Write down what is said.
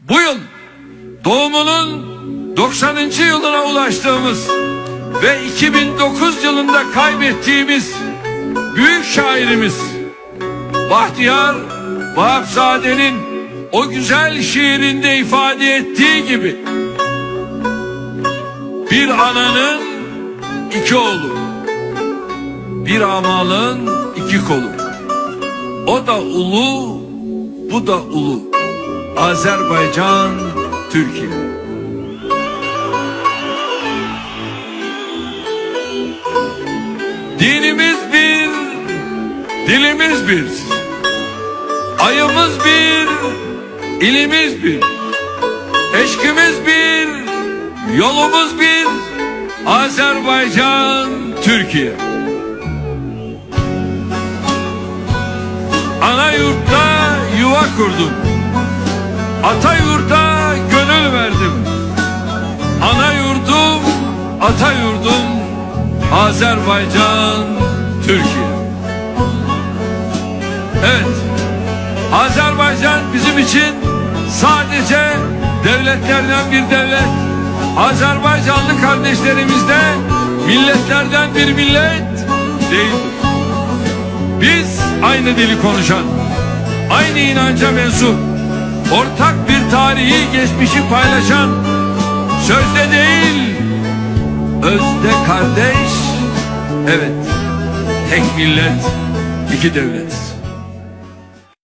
Bu yıl doğumunun 90. yılına ulaştığımız ve 2009 yılında kaybettiğimiz büyük şairimiz Bahtiyar Vahapzade'nin o güzel şiirinde ifade ettiği gibi bir ananın iki oğlu bir amalın iki kolu o da ulu bu da ulu Azerbaycan Türkiye Dinimiz bir, dilimiz bir. Ayımız bir, ilimiz bir. Eşkimiz bir, yolumuz bir. Azerbaycan, Türkiye. Ana yurtta yuva kurdum. Ata yurda gönül verdim. Ana yurdum, ata yurdum, Azerbaycan, Türkiye. Evet, Azerbaycan bizim için sadece devletlerden bir devlet. Azerbaycanlı kardeşlerimiz de milletlerden bir millet değildir. Biz aynı dili konuşan, aynı inanca mensup, ortak bir tarihi geçmişi paylaşan, sözde değil, özde kardeş, evet, tek millet, iki devlet.